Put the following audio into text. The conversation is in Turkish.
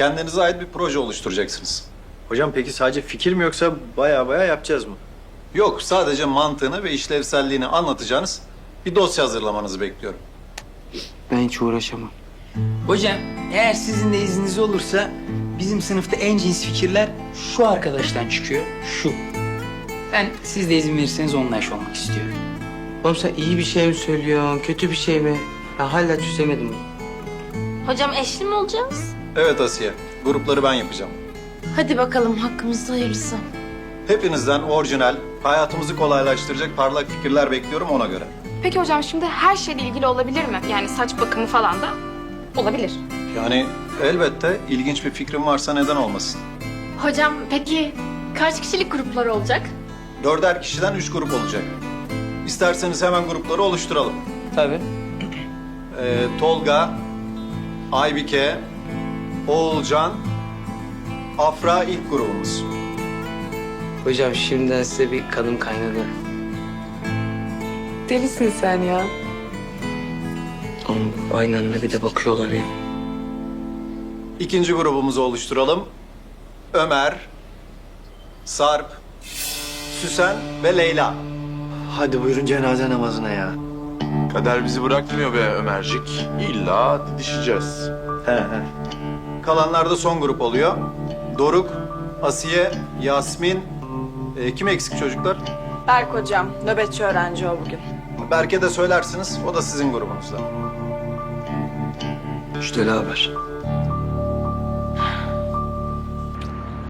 Kendinize ait bir proje oluşturacaksınız. Hocam peki sadece fikir mi yoksa baya baya yapacağız mı? Yok, sadece mantığını ve işlevselliğini anlatacağınız bir dosya hazırlamanızı bekliyorum. Ben hiç uğraşamam. Hocam eğer sizin de izniniz olursa bizim sınıfta en cins fikirler şu arkadaştan çıkıyor. Şu. Ben siz de izin verirseniz onunla iş olmak istiyorum. Oğlum sen iyi bir şey mi söylüyorsun, kötü bir şey mi? Ben hala çözemedim. Hocam eşli mi olacağız? Evet Asiye, grupları ben yapacağım. Hadi bakalım hakkımızda hayırlısı. Hepinizden orijinal, hayatımızı kolaylaştıracak parlak fikirler bekliyorum ona göre. Peki hocam şimdi her şeyle ilgili olabilir mi? Yani saç bakımı falan da olabilir. Yani elbette ilginç bir fikrim varsa neden olmasın. Hocam peki kaç kişilik gruplar olacak? Dörder kişiden üç grup olacak. İsterseniz hemen grupları oluşturalım. Tabii. Ee, Tolga, Aybike, Oğulcan, Afra ilk grubumuz. Hocam şimdiden size bir kanım kaynadı. Delisin sen ya. Oğlum aynı anda bir de bakıyorlar ya. İkinci grubumuzu oluşturalım. Ömer, Sarp, Süsen ve Leyla. Hadi buyurun cenaze namazına ya. Kader bizi bırakmıyor be Ömercik. İlla didişeceğiz. He he. Kalanlar da son grup oluyor. Doruk, Asiye, Yasmin. Ee, kim eksik çocuklar? Berk hocam, nöbetçi öğrenci o bugün. Berke de söylersiniz. O da sizin grubunuzda. Müjdeli haber.